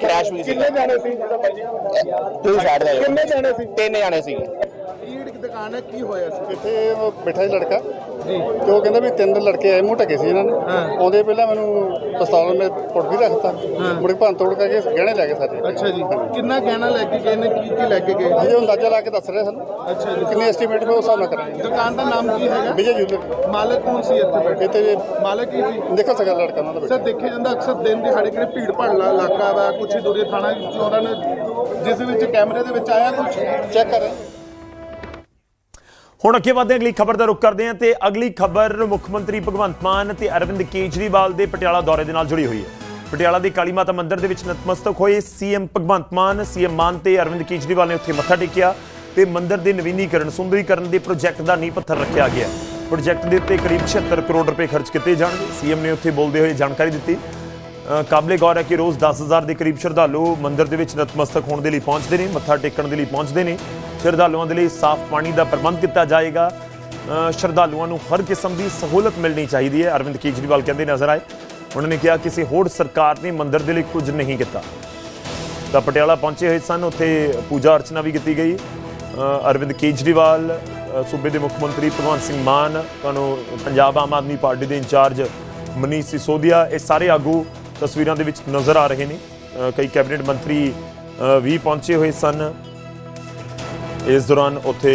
ਕੈਸ਼ ਵੀ ਸੀ। ਕਿੰਨੇ ਜਾਣੇ ਸੀ? ਤੁਸੀਂ ਸਾਈਡ ਦੇ ਕਿੰਨੇ ਜਾਣੇ ਸੀ? ਤਿੰਨ ਜਾਣੇ ਸੀ। ਈੜ ਦੀ ਦੁਕਾਨ ਹੈ ਕੀ ਹੋਇਆ ਸੀ? ਇੱਥੇ ਬੈਠਾ ਸੀ ਲੜਕਾ। ਤੇ ਉਹ ਕਹਿੰਦਾ ਵੀ ਤਿੰਨ ਲੜਕੇ ਆਏ ਮੂੰਹ ਢਕੇ ਸੀ ਇਹਨਾਂ ਨੇ। ਆਉਂਦੇ ਪਹਿਲਾਂ ਮੈਨੂੰ ਪਿਸਤੌਲ ਮੇ ਪੁੱਟ ਵੀ ਰੱਖਤਾ ਮੁੜ ਭੰਨ ਤੋੜ ਕਰਕੇ ਗਹਿਣੇ ਲੈ ਗਏ ਸਾਰੇ ਅੱਛਾ ਜੀ। ਕਿੰਨਾ ਗਹਿਣਾ ਲੈ ਕੇ ਗਏ ਨੇ? ਕੀ ਕੀ ਲੈ ਕੇ ਗਏ ਹਜੇ ਅੰਦਾਜ਼ਾ ਲਾ ਕੇ ਦੱਸ ਰਹੇ ਸਾਨੂੰ। ਅੱਛਾ ਜੀ। ਕਿੰਨੇ ਐਸਟੀਮੇਟ ਮੈਂ ਉਸ ਹਿਸਾਬ ਨਾਲ ਕਰਾਂਗੇ। ਦੁਕਾਨ ਦਾ ਨਾਮ ਕੀ ਹੈਗਾ? ਵਿਜੇ ਜੂਲਰ ਮਾਲਕ ਕੌਣ ਸੀ ਇੱਥੇ ਬੈਠੇ? ਵੀ ਮਾਲਕ ਕੀ ਸੀ। ਦੇਖੋ ਸਕਾ ਲੜਕਾ ਉਹਨਾਂ ਦਾ ਸਰ ਦੇਖਿਆ ਜਾਂਦਾ ਅਕਸਰ ਦਿਨ ਦਿਹਾੜੇ ਕਿਹੜੇ ਭੀੜ ਭਾੜਲਾ ਇਲਾਕਾ ਵਾ ਕੁਛ ਦੂਰੇ ਥਾਣਾ ਚੋਰਾਂ ਨੇ ਜਿਸ ਵਿੱਚ ਕੈਮਰੇ ਦੇ ਵਿੱਚ ਆਇਆ ਕੁਛ? ਚੈੱਕ ਕਰ ਰਹੇ। ਹੁਣ ਅੱਗੇ ਵਧਦੇ ਅਗਲੀ ਖਬਰ ਦਾ ਰੁਖ ਕਰਦੇ ਹਾਂ ਤੇ ਅਗਲੀ ਖਬਰ ਮੁੱਖ ਮੰਤਰੀ ਭਗਵੰਤ ਮਾਨ ਤੇ ਅਰਵਿੰਦ ਕੇਜਰੀਵਾਲ ਦੇ ਪਟਿਆਲਾ ਦੌਰੇ ਦੇ ਨਾਲ ਜੁੜੀ ਹੋਈ ਹੈ। ਪਟਿਆਲਾ ਦੇ ਕਾਲੀ ਮਾਤਾ ਮੰਦਿਰ ਦੇ ਵਿੱਚ ਨਤਮਸਤਕ ਹੋਏ ਸੀਐਮ ਭਗਵੰਤ ਮਾਨ, ਸੀਐਮ ਮਾਨ ਤੇ ਅਰਵਿੰਦ ਕੇਜਰੀਵਾਲ ਨੇ ਉੱਥੇ ਮੱਥਾ ਟੇਕਿਆ ਤੇ ਮੰਦਿਰ ਦੇ ਨਵੀਨੀਕਰਨ, ਸੁੰਦਰੀਕਰਨ ਦੇ ਪ੍ਰੋਜੈਕਟ ਦਾ ਨੀਂਹ ਪੱਥਰ ਰੱਖਿਆ ਗਿਆ। ਪ੍ਰੋਜੈਕਟ ਦੇ ਉੱਤੇ ਕਰੀਬ 76 ਕਰੋੜ ਰੁਪਏ ਖਰਚ ਕੀਤੇ ਜਾਣਗੇ। ਸੀਐਮ ਨੇ ਉੱਥੇ ਬੋਲਦੇ ਹੋਏ ਜਾਣਕਾਰੀ ਦਿੱਤੀ। ਕਾਬਲੇ ਗੌਰ ਹੈ ਕਿ ਰੋਜ਼ 10000 ਦੇ ਕਰੀਬ ਸ਼ਰਧਾਲੂ ਮੰਦਿਰ ਦੇ ਵਿੱਚ ਨਤਮਸਤਕ ਹੋਣ ਦੇ ਲਈ ਪਹੁੰਚਦੇ ਨੇ, ਮੱਥਾ ਟੇਕਣ ਦੇ ਲਈ ਪਹੁੰਚਦੇ ਨੇ। ਸ਼ਰਧਾਲੂਆਂ ਦੇ ਲਈ ਸਾਫ਼ ਪਾਣੀ ਦਾ ਪ੍ਰਬੰਧ ਕੀਤਾ ਜਾਏਗਾ। ਸ਼ਰਧਾਲੂਆਂ ਨੂੰ ਹਰ ਕਿਸਮ ਦੀ ਸਹੂਲਤ ਮਿਲਣੀ ਚਾਹੀਦੀ ਹੈ, ਅਰਵਿੰਦ ਕੇਜਰੀਵਾਲ ਕਹਿੰਦੇ ਨਜ਼ਰ ਆਏ। ਉਹਨਾਂ ਨੇ ਕਿਹਾ ਕਿਸੇ ਹੋਰ ਸਰਕਾਰ ਨੇ ਮੰਦਰ ਦੇ ਲਈ ਕੁਝ ਨਹੀਂ ਕੀਤਾ। ਤਾਂ ਪਟਿਆਲਾ ਪਹੁੰਚੇ ਹੋਏ ਸਨ, ਉੱਥੇ ਪੂਜਾ ਅਰਚਨਾ ਵੀ ਕੀਤੀ ਗਈ। ਅਰਵਿੰਦ ਕੇਜਰੀਵਾਲ ਸੂਬੇ ਦੇ ਮੁੱਖ ਮੰਤਰੀ ਭਗਵੰਤ ਸਿੰਘ ਮਾਨ, ਤੁਹਾਨੂੰ ਪੰਜਾਬ ਆਮ ਆਦਮੀ ਪਾਰਟੀ ਦੇ ਇੰਚਾਰਜ ਮਨੀਸ਼ ਸਿਸੋਦੀਆ, ਇਹ ਸਾਰੇ ਆਗੂ ਤਸਵੀਰਾਂ ਦੇ ਵਿੱਚ ਨਜ਼ਰ ਆ ਰਹੇ ਨੇ। ਕਈ ਕੈਬਨਿਟ ਮੰਤਰੀ ਵੀ ਪਹੁੰਚੇ ਹੋਏ ਸਨ। ਇਸ ਦੌਰਾਨ ਉੱਥੇ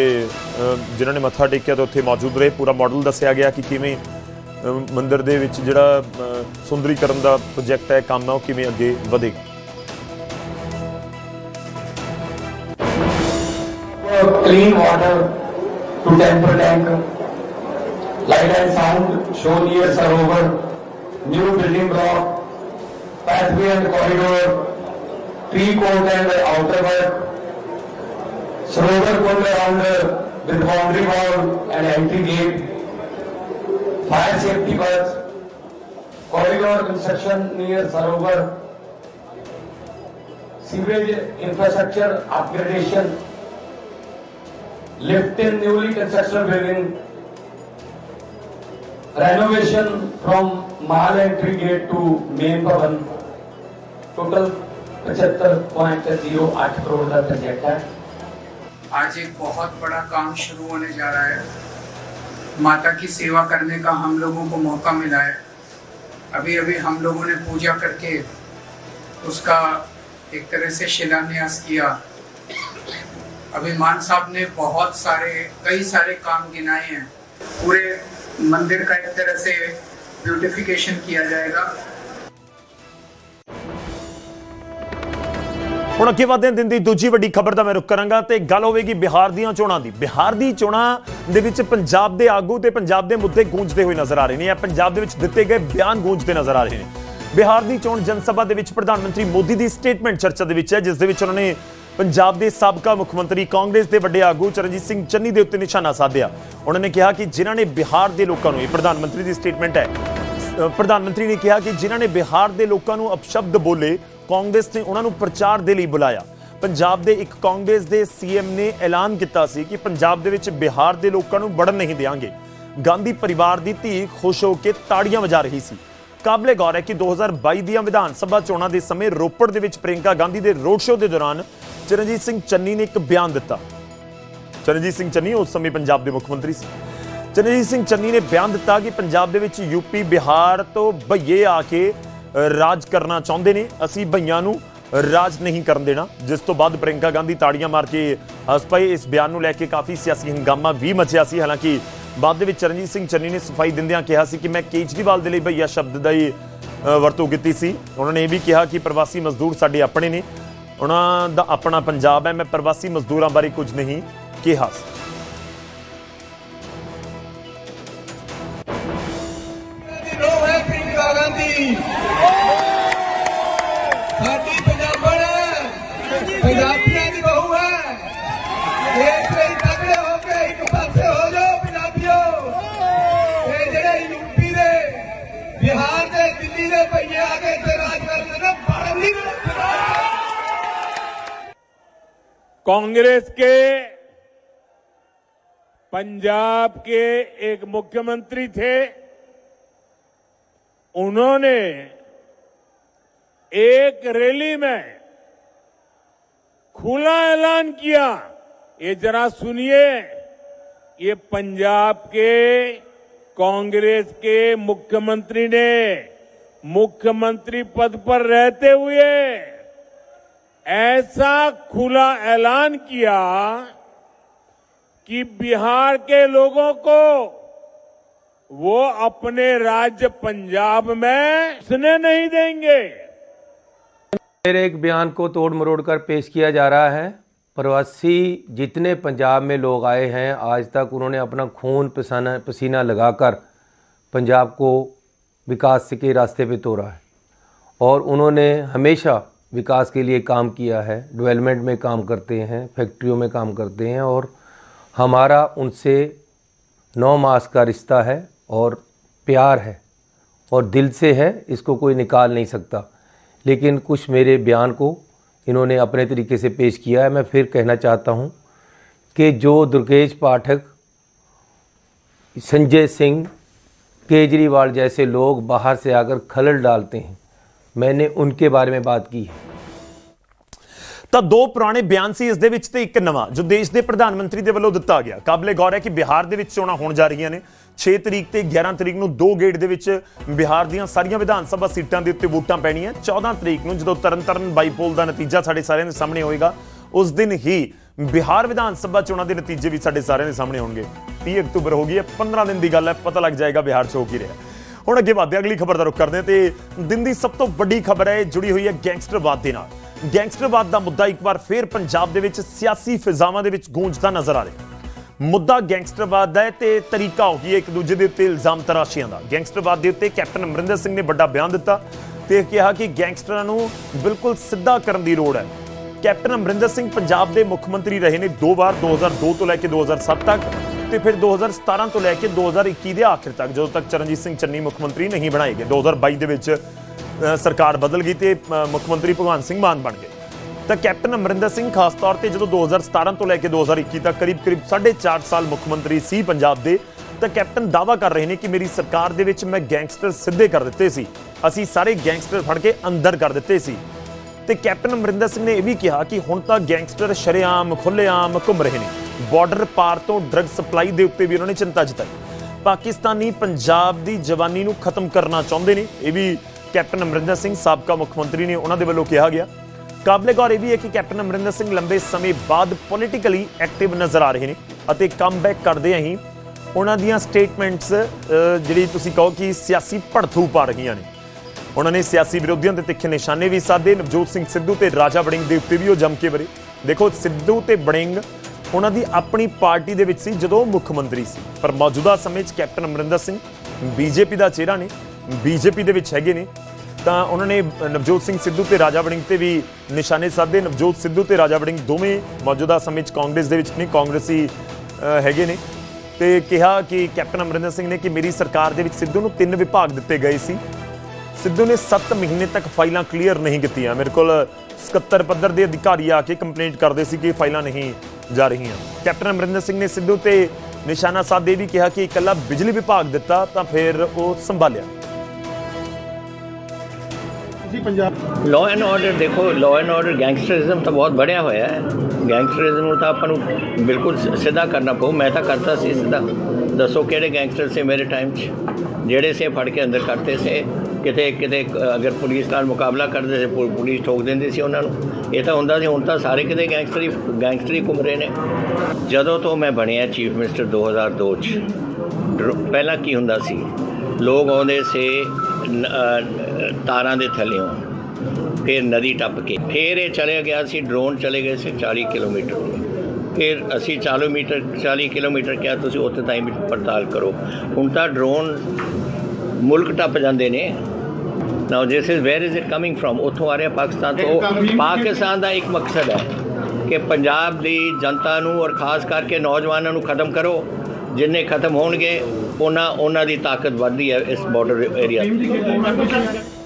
ਅ, ਜਿਨ੍ਹਾਂ ਨੇ ਮੱਥਾ ਟੇਕਿਆ ਤਾਂ ਉੱਥੇ ਮੌਜੂਦ ਰਹੇ ਪੂਰਾ ਮਾਡਲ ਦੱਸਿਆ ਗਿਆ ਕਿ ਕਿਵੇਂ ਅ, ਮੰਦਿਰ ਦੇ ਵਿੱਚ ਜਿਹੜਾ ਅ, ਸੁੰਦਰੀਕਰਨ ਦਾ ਪ੍ਰੋਜੈਕਟ ਹੈ ਕੰਮ ਹੈ ਉਹ ਕਿਵੇਂ ਅੱਗੇ ਵਧੇਗਾ clean water to temple tank, light and sound show near Sarovar, new building block, pathway and corridor, tree court and outer work, Sarovar court around with boundary wall and entry gate, fire safety works, corridor construction near Sarovar, sewage infrastructure upgradation, lift in newly construction building, renovation from Mahal entry gate to main Bhavan, total 75.08 crore का प्रोजेक्ट है आज एक बहुत बड़ा काम शुरू होने जा रहा है। माता की सेवा करने का हम लोगों को मौका मिला है। अभी अभी हम लोगों ने पूजा करके उसका एक तरह से शिलान्यास किया। अभी मान साहब ने बहुत सारे, कई सारे काम गिनाए हैं। पूरे मंदिर का एक तरह से ब्यूटिफिकेशन किया जाएगा। ਹੁਣ ਅੱਗੇ ਵਧਦੇ ਦਿਨ ਦੀ ਦੂਜੀ ਵੱਡੀ ਖਬਰ ਦਾ ਮੈਂ ਰੁਕ ਕਰਾਂਗਾ ਤੇ ਗੱਲ ਹੋਵੇਗੀ ਬਿਹਾਰ ਦੀਆਂ ਚੋਣਾਂ ਦੀ। ਬਿਹਾਰ ਦੀ ਚੋਣਾਂ ਦੇ ਵਿੱਚ ਪੰਜਾਬ ਦੇ ਆਗੂ ਤੇ ਪੰਜਾਬ ਦੇ ਮੁੱਦੇ ਗੂੰਜਦੇ ਹੋਏ ਨਜ਼ਰ ਆ ਰਹੇ ਨੇ। ਜਾਂ ਪੰਜਾਬ ਦੇ ਵਿੱਚ ਦਿੱਤੇ ਗਏ ਬਿਆਨ ਗੂੰਜਦੇ ਨਜ਼ਰ ਆ ਰਹੇ ਨੇ। ਬਿਹਾਰ ਦੀ ਚੋਣ ਜਨ ਸਭਾ ਦੇ ਵਿੱਚ ਪ੍ਰਧਾਨ ਮੰਤਰੀ ਮੋਦੀ ਦੀ ਸਟੇਟਮੈਂਟ ਚਰਚਾ ਦੇ ਵਿੱਚ ਹੈ, ਜਿਸ ਦੇ ਵਿੱਚ ਉਹਨਾਂ ਨੇ ਪੰਜਾਬ ਦੇ ਸਾਬਕਾ ਮੁੱਖ ਮੰਤਰੀ, ਕਾਂਗਰਸ ਦੇ ਵੱਡੇ ਆਗੂ ਚਰਨਜੀਤ ਸਿੰਘ ਚੰਨੀ ਦੇ ਉੱਤੇ ਨਿਸ਼ਾਨਾ ਸਾਧਿਆ। ਉਹਨਾਂ ਨੇ ਕਿਹਾ ਕਿ ਜਿਨ੍ਹਾਂ ਨੇ ਬਿਹਾਰ ਦੇ ਲੋਕਾਂ ਨੂੰ, ਇਹ ਪ੍ਰਧਾਨ ਮੰਤਰੀ ਦੀ ਸਟੇਟਮੈਂਟ ਹੈ ਪ੍ਰਧਾਨ ਮੰਤਰੀ ਨੇ ਕਿਹਾ ਕਿ ਜਿਨ੍ਹਾਂ ਨੇ ਬਿਹਾਰ ਦੇ ਲੋਕਾਂ ਨੂੰ ਅਪਸ਼ਬਦ ਬੋਲੇ ਕਾਂਗਰਸ ਨੇ ਉਹਨਾਂ ਨੂੰ ਪ੍ਰਚਾਰ ਦੇ ਲਈ ਬੁਲਾਇਆ। ਪੰਜਾਬ ਦੇ ਇੱਕ ਕਾਂਗਰਸ ਦੇ ਸੀਐਮ ਨੇ ਐਲਾਨ ਕੀਤਾ ਸੀ ਕਿ ਪੰਜਾਬ ਦੇ ਵਿੱਚ ਬਿਹਾਰ ਦੇ ਲੋਕਾਂ ਨੂੰ ਵੜਨ ਨਹੀਂ ਦੇਵਾਂਗੇ ਗਾਂਧੀ ਪਰਿਵਾਰ ਦੀ ਧੀ ਖੁਸ਼ ਹੋ ਕੇ ਤਾੜੀਆਂ ਵਜਾ ਰਹੀ ਸੀ। ਕਾਬਲੇ ਗੌਰ ਹੈ ਕਿ 2022 ਦੀਆਂ ਵਿਧਾਨ ਸਭਾ ਚੋਣਾਂ ਦੇ ਸਮੇਂ ਰੋਪੜ ਦੇ ਵਿੱਚ ਪ੍ਰਿੰਕਾ ਗਾਂਧੀ ਦੇ ਰੋਡ ਸ਼ੋਅ ਦੇ ਦੌਰਾਨ ਚਰਨਜੀਤ ਸਿੰਘ ਚੰਨੀ ਨੇ ਇੱਕ ਬਿਆਨ ਦਿੱਤਾ। ਚਰਨਜੀਤ ਸਿੰਘ ਚੰਨੀ ਉਸ ਸਮੇਂ ਪੰਜਾਬ ਦੇ ਮੁੱਖ ਮੰਤਰੀ ਸੀ। ਚਰਨਜੀਤ ਸਿੰਘ ਚੰਨੀ ਨੇ ਬਿਆਨ ਦਿੱਤਾ ਕਿ ਪੰਜਾਬ ਦੇ ਵਿੱਚ ਯੂਪੀ ਬਿਹਾਰ ਤੋਂ ਭਈਏ ਆ ਕੇ ਰਾਜ ਕਰਨਾ ਚਾਹੁੰਦੇ ਨੇ, ਅਸੀਂ ਭਈਆਂ ਨੂੰ ਰਾਜ ਨਹੀਂ ਕਰਨ ਦੇਣਾ। ਜਿਸ ਤੋਂ ਬਾਅਦ ਪ੍ਰਿੰਕਾ ਗਾਂਧੀ ਤਾੜੀਆਂ ਮਾਰ ਕੇ ਹੱਸ ਪਏ। ਇਸ ਬਿਆਨ ਨੂੰ ਲੈ ਕੇ ਕਾਫੀ ਸਿਆਸੀ ਹੰਗਾਮਾ ਵੀ ਮਚਿਆ ਸੀ। ਹਾਲਾਂਕਿ ਬਾਅਦ ਦੇ ਵਿੱਚ ਚਰਨਜੀਤ ਸਿੰਘ ਚੰਨੀ ਨੇ ਸਫ਼ਾਈ ਦਿੰਦਿਆਂ ਕਿਹਾ ਸੀ ਕਿ ਮੈਂ ਕੇਜਰੀਵਾਲ ਦੇ ਲਈ ਭਈਆ ਸ਼ਬਦ ਦਾ ਹੀ ਵਰਤੋਂ ਕੀਤੀ ਸੀ। ਉਹਨਾਂ ਨੇ ਇਹ ਵੀ ਕਿਹਾ ਕਿ ਪ੍ਰਵਾਸੀ ਮਜ਼ਦੂਰ ਸਾਡੇ ਆਪਣੇ ਨੇ। ਉਹਨਾਂ ਦਾ ਆਪਣਾ ਪੰਜਾਬ ਹੈ। ਮੈਂ ਪ੍ਰਵਾਸੀ ਮਜ਼ਦੂਰਾਂ ਬਾਰੇ ਕੁਝ ਨਹੀਂ ਕਿਹਾ ਸੀ। कांग्रेस के, पंजाब के एक मुख्यमंत्री थे। उन्होंने एक रैली में खुला ऐलान किया। ये जरा सुनिए, ये पंजाब के, कांग्रेस के मुख्यमंत्री ने मुख्यमंत्री पद पर रहते हुए ऐसा खुला ऐलान किया कि बिहार के लोगों को वो अपने राज्य पंजाब में सुने नहीं देंगे। मेरे एक बयान को तोड़ मरोड़ कर पेश किया जा रहा है। प्रवासी जितने पंजाब में लोग आए हैं, आज तक उन्होंने अपना खून पसीना पसीना लगाकर पंजाब को विकास के रास्ते पे तोड़ा है। और उन्होंने हमेशा विकास के लिए काम किया है डेवलपमेंट में काम करते हैं फैक्ट्रियों में काम करते हैं और हमारा उनसे नौ मास का रिश्ता है और प्यार है और दिल से है, इसको कोई निकाल नहीं सकता। लेकिन कुछ मेरे बयान को इन्होंने अपने तरीके से पेश किया है। मैं फिर कहना चाहता हूँ कि जो दुर्गेश पाठक, संजय सिंह, केजरीवाल जैसे लोग बाहर से आकर खलल डालते हैं मैंने उनके बारे में बात की है ਤਾਂ ਦੋ ਪੁਰਾਣੇ ਬਿਆਨ ਸੀ ਇਸ ਦੇ ਵਿੱਚ ਤੇ ਇੱਕ ਨਵਾਂ ਜੋ ਦੇਸ਼ ਦੇ ਪ੍ਰਧਾਨ ਮੰਤਰੀ ਦੇ ਵੱਲੋਂ ਦਿੱਤਾ ਗਿਆ ਕਾਬਲੇ ਗੌਰ ਹੈ ਕਿ ਬਿਹਾਰ ਦੇ ਵਿੱਚ ਚੋਣਾਂ ਹੋਣ ਜਾ ਰਹੀਆਂ ਨੇ 6 ਤਰੀਕ ਤੇ 11 ਤਰੀਕ ਨੂੰ ਦੋ ਗੇੜ ਦੇ ਵਿੱਚ ਬਿਹਾਰ ਦੀਆਂ ਸਾਰੀਆਂ ਵਿਧਾਨ ਸਭਾ ਸੀਟਾਂ ਦੇ ਉੱਤੇ ਵੋਟਾਂ ਪੈਣੀਆਂ 14 ਤਰੀਕ ਨੂੰ ਜਦੋਂ ਤਰਨਤਾਰਨ ਬਾਈਪੋਲ ਦਾ ਨਤੀਜਾ ਸਾਡੇ ਸਾਰਿਆਂ ਦੇ ਸਾਹਮਣੇ ਹੋਏਗਾ ਉਸ ਦਿਨ ਹੀ ਬਿਹਾਰ ਵਿਧਾਨ ਸਭਾ ਚੋਣਾਂ ਦੇ ਨਤੀਜੇ ਵੀ ਸਾਡੇ ਸਾਰਿਆਂ ਦੇ ਸਾਹਮਣੇ ਹੋਣਗੇ 30 ਅਕਤੂਬਰ ਹੋ ਗਈ ਹੈ 15 ਦਿਨ ਦੀ ਗੱਲ ਹੈ ਪਤਾ ਲੱਗ ਜਾਏਗਾ ਬਿਹਾਰ 'ਚ ਹੋ ਕੀ ਰਿਹਾ ਹੁਣ ਅੱਗੇ ਵਧਦੇ ਹਾਂ, ਅਗਲੀ ਖਬਰ ਦਾ ਰੁਖ ਕਰਦੇ ਹਾਂ ਤੇ ਦਿਨ ਦੀ ਸਭ ਤੋਂ ਵੱਡੀ ਖਬਰ ਹੈ ਜੁੜੀ ਹੋਈ ਹੈ ਗੈਂਗਸਟਰਵਾਦ ਦੇ ਨਾਲ। ਗੈਂਗਸਟਰਵਾਦ ਦਾ ਮੁੱਦਾ ਇੱਕ ਵਾਰ ਫੇਰ ਪੰਜਾਬ ਦੇ ਵਿੱਚ ਸਿਆਸੀ ਫਿਜ਼ਾਵਾਂ ਦੇ ਵਿੱਚ ਗੂੰਜਦਾ ਨਜ਼ਰ ਆ ਰਿਹਾ ਮੁੱਦਾ ਗੈਂਗਸਟਰਵਾਦ ਦਾ ਹੈ ਤੇ ਤਰੀਕਾ ਹੋ ਗਿਆ ਇੱਕ ਦੂਜੇ ਦੇ ਉੱਤੇ ਇਲਜ਼ਾਮ ਤਰਾਸ਼ੀਆਂ ਦਾ। ਗੈਂਗਸਟਰਵਾਦ ਦੇ ਉੱਤੇ ਕੈਪਟਨ ਅਮਰਿੰਦਰ ਸਿੰਘ ਨੇ ਵੱਡਾ ਬਿਆਨ ਦਿੱਤਾ ਤੇ ਕਿਹਾ ਕਿ ਗੈਂਗਸਟਰਾਂ ਨੂੰ ਬਿਲਕੁਲ ਸਿੱਧਾ ਕਰਨ ਦੀ ਲੋੜ ਹੈ। ਕੈਪਟਨ ਅਮਰਿੰਦਰ ਸਿੰਘ ਪੰਜਾਬ ਦੇ ਮੁੱਖ ਮੰਤਰੀ ਰਹੇ ਨੇ ਦੋ ਵਾਰ 2002 ਤੋਂ ਲੈ ਕੇ 2007 ਤੱਕ। ਤੇ ਫਿਰ 2017 ਤੋਂ ਲੈ ਕੇ 2021 ਦੇ ਆਖਿਰ ਤੱਕ, ਜਦੋਂ ਤੱਕ ਚਰਨਜੀਤ ਸਿੰਘ ਚੰਨੀ ਮੁੱਖ ਮੰਤਰੀ ਨਹੀਂ ਬਣਾਏ ਗਏ 2022 ਦੇ ਵਿੱਚ ਸਰਕਾਰ ਬਦਲ ਗਈ ਤੇ ਮੁੱਖ ਮੰਤਰੀ ਭਗਵੰਤ ਸਿੰਘ ਮਾਨ ਬਣ ਗਏ। ਤਾਂ ਕੈਪਟਨ ਅਮਰਿੰਦਰ ਸਿੰਘ ਖਾਸ ਤੌਰ ਤੇ ਜਦੋਂ 2017 ਤੋਂ ਲੈ ਕੇ 2021 ਤੱਕ ਕਰੀਬ-ਕਰੀਬ 4.5 ਸਾਲ ਮੁੱਖ ਮੰਤਰੀ ਸੀ ਪੰਜਾਬ ਦੇ, ਤਾਂ ਕੈਪਟਨ ਦਾਵਾ ਕਰ ਰਹੇ ਨੇ ਕਿ ਮੇਰੀ ਸਰਕਾਰ ਦੇ ਵਿੱਚ ਮੈਂ ਗੈਂਗਸਟਰ ਸਿੱਧੇ ਕਰ ਦਿੱਤੇ ਸੀ। ਅਸੀਂ ਸਾਰੇ ਗੈਂਗਸਟਰ ਫੜ ਕੇ ਅੰਦਰ ਕਰ ਦਿੱਤੇ ਸੀ। ਤੇ ਕੈਪਟਨ ਅਮਰਿੰਦਰ ਸਿੰਘ ਨੇ ਇਹ ਵੀ ਕਿਹਾ ਕਿ ਹੁਣ ਤਾਂ ਗੈਂਗਸਟਰ ਸ਼ਰੇਆਮ ਖੁੱਲੇਆਮ ਘੁੰਮ ਰਹੇ ਨੇ। ਬਾਰਡਰ ਪਾਰ ਤੋਂ ਡਰੱਗ ਸਪਲਾਈ ਦੇ ਉੱਤੇ ਵੀ ਉਹਨਾਂ ਨੇ ਚਿੰਤਾ ਜਤਾਈ। ਪਾਕਿਸਤਾਨੀ ਪੰਜਾਬ ਦੀ ਜਵਾਨੀ ਨੂੰ ਖਤਮ ਕਰਨਾ ਚਾਹੁੰਦੇ ਨੇ, ਇਹ ਵੀ ਕੈਪਟਨ ਅਮਰਿੰਦਰ ਸਿੰਘ ਸਾਬਕਾ ਮੁੱਖ ਮੰਤਰੀ ਨੇ ਉਹਨਾਂ ਦੇ ਵੱਲੋਂ ਕਿਹਾ ਗਿਆ। ਕਾਬਲੇ ਗੌਰ ਇਹ ਵੀ ਹੈ ਕਿ ਕੈਪਟਨ ਅਮਰਿੰਦਰ ਸਿੰਘ ਲੰਬੇ ਸਮੇਂ ਬਾਅਦ ਪੋਲੀਟੀਕਲੀ ਐਕਟਿਵ ਨਜ਼ਰ ਆ ਰਹੇ ਨੇ ਅਤੇ ਕਮਬੈਕ ਕਰਦੇ ਹੀ ਉਹਨਾਂ ਦੀਆਂ ਸਟੇਟਮੈਂਟਸ ਜਿਹੜੀ ਤੁਸੀਂ ਕਹੋ ਕਿ ਸਿਆਸੀ ਭੜਥੂ ਪਾ ਰਹੀਆਂ ਨੇ। ਉਹਨਾਂ ਨੇ ਸਿਆਸੀ ਵਿਰੋਧੀਆਂ ਦੇ ਤਿੱਖੇ ਨਿਸ਼ਾਨੇ ਵੀ ਸਾਧੇ, ਨਵਜੋਤ ਸਿੰਘ ਸਿੱਧੂ ਤੇ ਰਾਜਾ ਵੜਿੰਗ ਦੇ ਉੱਤੇ ਵੀ ਉਹ ਜੰਮ ਕੇ ਵਰੇ। ਦੇਖੋ, ਸਿੱਧੂ ਤੇ ਵੜਿੰਗ ਉਹਨਾਂ ਦੀ ਆਪਣੀ ਪਾਰਟੀ ਦੇ ਵਿੱਚ ਸੀ ਜਦੋਂ ਮੁੱਖ ਮੰਤਰੀ ਸੀ। ਪਰ ਮੌਜੂਦਾ ਸਮੇਂ 'ਚ ਕੈਪਟਨ ਅਮਰਿੰਦਰ ਸਿੰਘ, ਬੀਜੇਪੀ ਦਾ ਚਿਹਰਾ ਨੇ, ਬੀਜੇਪੀ ਦੇ ਵਿੱਚ ਹੈਗੇ ਨੇ। ਤਾਂ ਉਹਨਾਂ ਨੇ ਨਵਜੋਤ ਸਿੰਘ ਸਿੱਧੂ ਤੇ ਰਾਜਾ ਵੜਿੰਗ ਤੇ ਵੀ ਨਿਸ਼ਾਨੇ ਸਾਧੇ। ਨਵਜੋਤ ਸਿੱਧੂ ਤੇ ਰਾਜਾ ਵੜਿੰਗ ਦੋਵੇਂ ਮੌਜੂਦਾ ਸਮੇਂ 'ਚ ਕਾਂਗਰਸ ਦੇ ਵਿੱਚ ਨਹੀਂ ਕਾਂਗਰਸੀ ਹੈਗੇ ਨੇ। ਤੇ ਕਿਹਾ ਕਿ ਕੈਪਟਨ ਅਮਰਿੰਦਰ ਸਿੰਘ ਨੇ ਕਿ ਮੇਰੀ ਸਰਕਾਰ ਦੇ ਵਿੱਚ ਸਿੱਧੂ ਨੂੰ ਤਿੰਨ ਵਿਭਾਗ ਦਿੱਤੇ ਗਏ ਸੀ। ਸਿੱਧੂ ਨੇ 7 ਮਹੀਨੇ ਤੱਕ ਫਾਈਲਾਂ ਕਲੀਅਰ ਨਹੀਂ ਕੀਤੀਆਂ। ਮੇਰੇ ਕੋਲ 77 ਪੱਧਰ ਦੇ ਅਧਿਕਾਰੀ ਆ ਕੇ ਕੰਪਲੇਂਟ ਕਰਦੇ ਸੀ ਕਿ ਫਾਈਲਾਂ ਨਹੀਂ ਜਾ ਰਹੀਆਂ। ਕੈਪਟਨ ਅਮਰਿੰਦਰ ਸਿੰਘ ਨੇ ਸਿੱਧੂ ਤੇ ਨਿਸ਼ਾਨਾ ਸਾਧੇ ਵੀ ਕਿਹਾ ਕਿ ਇਕੱਲਾ ਬਿਜਲੀ ਵਿਭਾਗ ਦਿੱਤਾ ਤਾਂ ਫਿਰ ਉਹ ਸੰਭਾਲਿਆ। ਜੀ ਪੰਜਾਬ ਲਾਅ ਐਂਡ ਆਰਡਰ ਦੇਖੋ ਲਾਅ ਐਂਡ ਆਰਡਰ ਗੈਂਗਸਟਰਿਜ਼ਮ ਤਾਂ ਬਹੁਤ ਬੜਿਆ ਹੋਇਆ ਹੈ। ਗੈਂਗਸਟਰਿਜ਼ਮ ਨੂੰ ਤਾਂ ਆਪਾਂ ਨੂੰ ਬਿਲਕੁਲ ਸਿੱਧਾ ਕਰਨਾ ਪਊ। ਮੈਂ ਤਾਂ ਕਰਤਾ ਸੀ ਸਿੱਧਾ। ਦੱਸੋ ਕਿਹੜੇ ਗੈਂਗਸਟਰ ਸੀ ਮੇਰੇ ਟਾਈਮ 'ਚ? ਜਿਹੜੇ ਸੇ ਫੜ ਕੇ ਅੰਦਰ ਕਰਤੇ ਸੇ। ਕਿਤੇ ਕਿਤੇ ਅਗਰ ਪੁਲਿਸ ਨਾਲ ਮੁਕਾਬਲਾ ਕਰਦੇ ਸੀ ਪੁ- ਪੁਲਿਸ ਠੋਕ ਦਿੰਦੀ ਸੀ ਉਹਨਾਂ ਨੂੰ। ਇਹ ਤਾਂ ਹੁੰਦਾ ਸੀ, ਹੁਣ ਤਾਂ ਸਾਰੇ ਕਿਤੇ ਗੈਂਗਸਟਰ ਹੀ ਗੈਂਗਸਟਰ ਹੀ ਘੁੰਮ ਰਹੇ ਨੇ। ਜਦੋਂ ਤੋਂ ਮੈਂ ਬਣਿਆ ਚੀਫ ਮਿਨਿਸਟਰ 2002 ਚ, ਡਰ- ਪਹਿਲਾਂ ਕੀ ਹੁੰਦਾ ਸੀ? ਲੋਕ ਆਉਂਦੇ ਸੀ ਤਾਰਾਂ ਦੇ ਥੱਲੇੋਂ ਫਿਰ ਨਦੀ ਟੱਪ ਕੇ। ਫਿਰ ਇਹ ਚਲੇ ਗਿਆ ਸੀ, ਡਰੋਨ ਚਲੇ ਗਏ ਸੀ 40 ਕਿਲੋਮੀਟਰ। ਫਿਰ ਅਸੀਂ 40 ਮੀਟਰ 40 ਕਿਲੋਮੀਟਰ ਕਿਹਾ, ਤੁਸੀਂ ਉੱਥੇ ਤਾਈਂ ਵੀ ਪੜਤਾਲ ਕਰੋ। ਹੁਣ ਤਾਂ ਡਰੋਨ ਮੁਲਕ ਟੱਪ ਜਾਂਦੇ ਨੇ। Now this is where is it coming from ਉੱਥੋਂ ਆ ਰਿਹਾ ਪਾਕਿਸਤਾਨ ਤੋਂ। ਪਾਕਿਸਤਾਨ ਦਾ ਇੱਕ ਮਕਸਦ ਹੈ ਕਿ ਪੰਜਾਬ ਦੀ ਜਨਤਾ ਨੂੰ ਔਰ ਖਾਸ ਕਰਕੇ ਨੌਜਵਾਨਾਂ ਨੂੰ ਖਤਮ ਕਰੋ। ਜਿੰਨੇ ਖਤਮ ਹੋਣਗੇ ਉਹਨਾਂ ਉਹਨਾਂ ਦੀ ਤਾਕਤ ਵੱਧਦੀ ਹੈ ਇਸ ਬਾਰਡਰ ਏਰੀਆ 'ਤੇ।